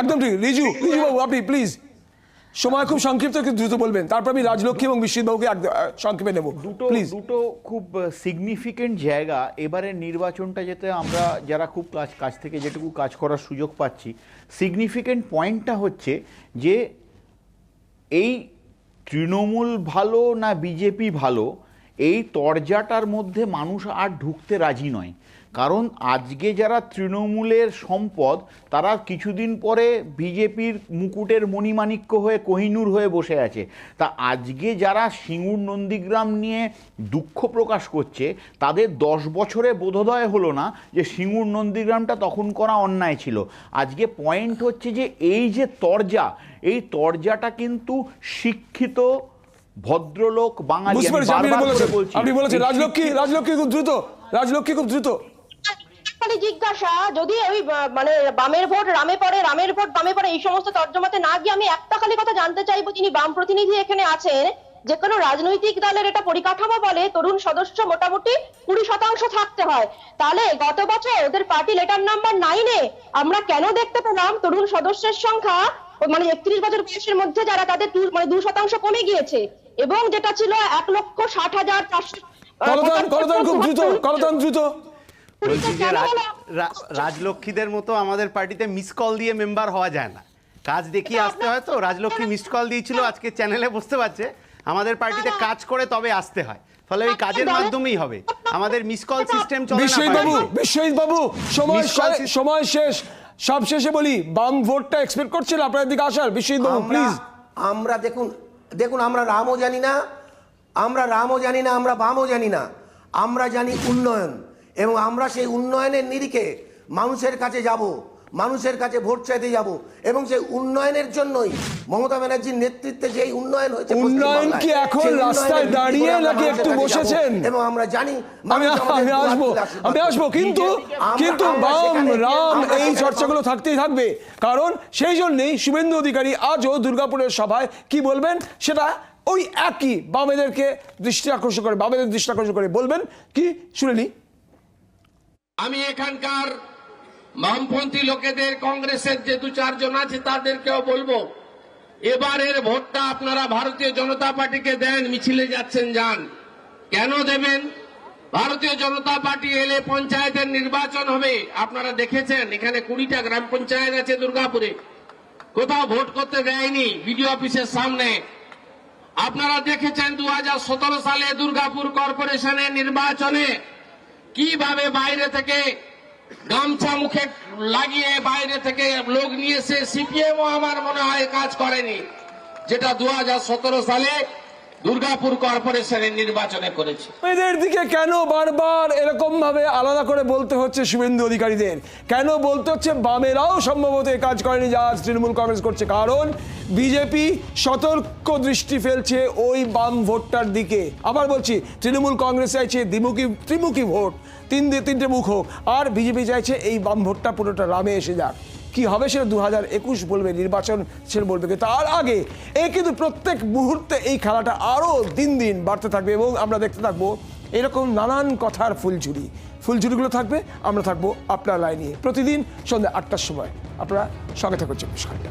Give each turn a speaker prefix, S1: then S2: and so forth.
S1: একদম ঠিক। রিজু রিজু বাবু আপনি প্লিজ সময় খুব সংক্ষিপ্ত কিন্তু দ্রুত বলবেন। তারপর আমি রাজলক্ষ্মী এবং বিশ্বজিৎ বাবুকে সংক্ষেপে নেব।
S2: দুটো দুটো খুব সিগনিফিকেন্ট জায়গা। এবারের নির্বাচনটা যেতে আমরা যারা খুব কাজ কাছ থেকে যেটুকু কাজ করার সুযোগ পাচ্ছি সিগনিফিকেন্ট পয়েন্টটা হচ্ছে যে এই তৃণমূল ভালো না বিজেপি ভালো এই তরজাটার মধ্যে মানুষ আর ঢুকতে রাজি নয়। কারণ আজকে যারা তৃণমূলের সম্পদ তারা কিছুদিন পরে বিজেপির মুকুটের মণিমাণিক্য হয়ে কোহিনূর হয়ে বসে আছে। তা আজকে যারা সিঙ্গুর নন্দীগ্রাম নিয়ে দুঃখ প্রকাশ করছে তাদের দশ বছরে বোধোদয় হলো না যে সিঙ্গুর নন্দীগ্রামটা তখন করা অন্যায় ছিল। আজকে পয়েন্ট হচ্ছে যে এই যে তরজা এই তরজাটা কিন্তু শিক্ষিত ভদ্রলোক বাঙালি
S1: আপনি বলেছেন রাজলক্ষ্মী রাজলক্ষ্মী খুব দ্রুত রাজলক্ষ্মী খুব দ্রুত।
S3: জিজ্ঞাসা যদি ওই মানে বামের ভোট রামে পড়ে রামের ভোট বামে পড়ে এই সমস্ত তর্জমাতে না গিয়ে আমি একটা খালি কথা জানতে চাইব যিনি বাম প্রতিনিধি এখানে আছেন যে কোনো রাজনৈতিক দলের এটা পরিকাঠামো বলে তরুণ সদস্য মোটামুটি কুড়ি শতাংশ থাকতে হয়। তাহলে গত বছর ওদের পার্টি লেটার নাম্বার নাইনে আমরা কেন দেখতে পেলাম তরুণ সদস্যের সংখ্যা মানে একত্রিশ বছর বয়সের মধ্যে যারা তাদের দু- মানে দু শতাংশ কমে গিয়েছে এবং যেটা ছিল এক লক্ষ ষাট হাজার চারশো
S1: করতান করতান খুব দ্রুত করতান দ্রুত।
S4: বলছি যে রাজ- রা- রাজলক্ষ্মীদের মতো আমাদের পার্টিতে মিস কল দিয়ে মেম্বার হওয়া যায় না। কাজ দেখিয়ে আসতে হয় তো? রাজলক্ষ্মী মিসড কল দিয়েছিল আজকে চ্যানেলে বুঝতে পারছে। আমাদের পার্টিতে কাজ করে তবে আসতে হয়। ফলে ওই কাজের মাধ্যমেই হবে। আমাদের মিস কল সিস্টেম চলে না
S1: বিশ্বজিৎ বাবু। বিশ্বজিৎ বাবু সময় সময় শেষ। সব শেষে বলি বাম ভোটটা এক্সপেক্ট করছেন আপনার দিকে আসার? বিশ্বজিৎ বাবু প্লিজ
S5: আমরা দেখুন দেখুন আমরা রামও জানি না আমরা রামও জানি না আমরা বামও জানি না। আমরা জানি উন্নয়ন। এবং আমরা সেই উন্নয়নের নিরিখে মানুষের কাছে যাব মানুষের কাছে ভোট চাইতে যাব এবং সেই উন্নয়নের জন্যই মমতা ব্যানার্জির নেতৃত্বে যে উন্নয়ন হয়েছে
S1: উন্নয়ন কি এখন রাস্তায় দাঁড়িয়ে নাকি একটু বসেছেন?
S5: এবং আমরা জানি
S1: আমি আসব আমি আসব কিন্তু কিন্তু বাম রাম এই চর্চাগুলো থাকতেই থাকবে। কারণ সেই জন্যই শুভেন্দু অধিকারী আজও দুর্গাপুরের সভায় কি বলবেন সেটা ওই একই বামেদেরকে দৃষ্টি আকর্ষণ করে বামেদের দৃষ্টি আকর্ষণ করে বলবেন। কি শুনে নি
S6: আমি এখানকার বামপন্থী লোকেদের কংগ্রেসের যে দু চারজন আছে তাদেরকেও বলব, এবারের ভোটটা আপনারা ভারতীয় জনতা পার্টিকে দেন, মিছিলে যাচ্ছেন, যান। কেন দেবেন? ভারতীয় জনতা পার্টি এলে পঞ্চায়েতের নির্বাচন হবে, আপনারা দেখেছেন, এখানে কুড়িটা গ্রাম পঞ্চায়েত আছে দুর্গাপুরে। কোথাও ভোট করতে দেয়নি, বিডিও অফিসের সামনে। আপনারা দেখেছেন দু হাজার সতেরো সালে দুর্গাপুর কর্পোরেশনের নির্বাচনে কীভাবে বাইরে থেকে গামছা মুখে লাগিয়ে বাইরে থেকে লোক নিয়ে এসে সিপিএমও আমার মনে হয় কাজ করেনি। যেটা দু হাজার সতেরো সালে দুর্গাপুর কর্পোরেশনের নির্বাচনে করেছে।
S1: এদের দিকে কেন বারবার এরকম ভাবে আলাদা করে বলতে হচ্ছে শুভেন্দু অধিকারীদের? কেন বলতে হচ্ছে বামেরাও সম্ভবত কাজ করেনি যা তৃণমূল কংগ্রেস করছে? কারণ বিজেপি সতর্ক দৃষ্টি ফেলছে ওই বাম ভোটটার দিকে। আবার বলছি, তৃণমূল কংগ্রেস চাইছে দ্বিমুখী, ত্রিমুখী ভোট। তিন তিনটে মুখ আর বিজেপি চাইছে এই বাম ভোটটা পুরোটা রামে এসে যাক। কি হবে সেটা দু হাজার একুশ বলবে, নির্বাচন সেটা বলবে তার আগে এই কিন্তু প্রত্যেক মুহূর্তে এই খেলাটা আরও দিন দিন বাড়তে থাকবে এবং আমরা দেখতে থাকব এরকম নানান কথার ফুলঝুরি। ফুলঝুরিগুলো থাকবে, আমরা থাকব আপনার লাইনে। প্রতিদিন সন্ধ্যা আটটার সময়। আপনারা সঙ্গে থাকুন, চব্বিশ ঘণ্টা।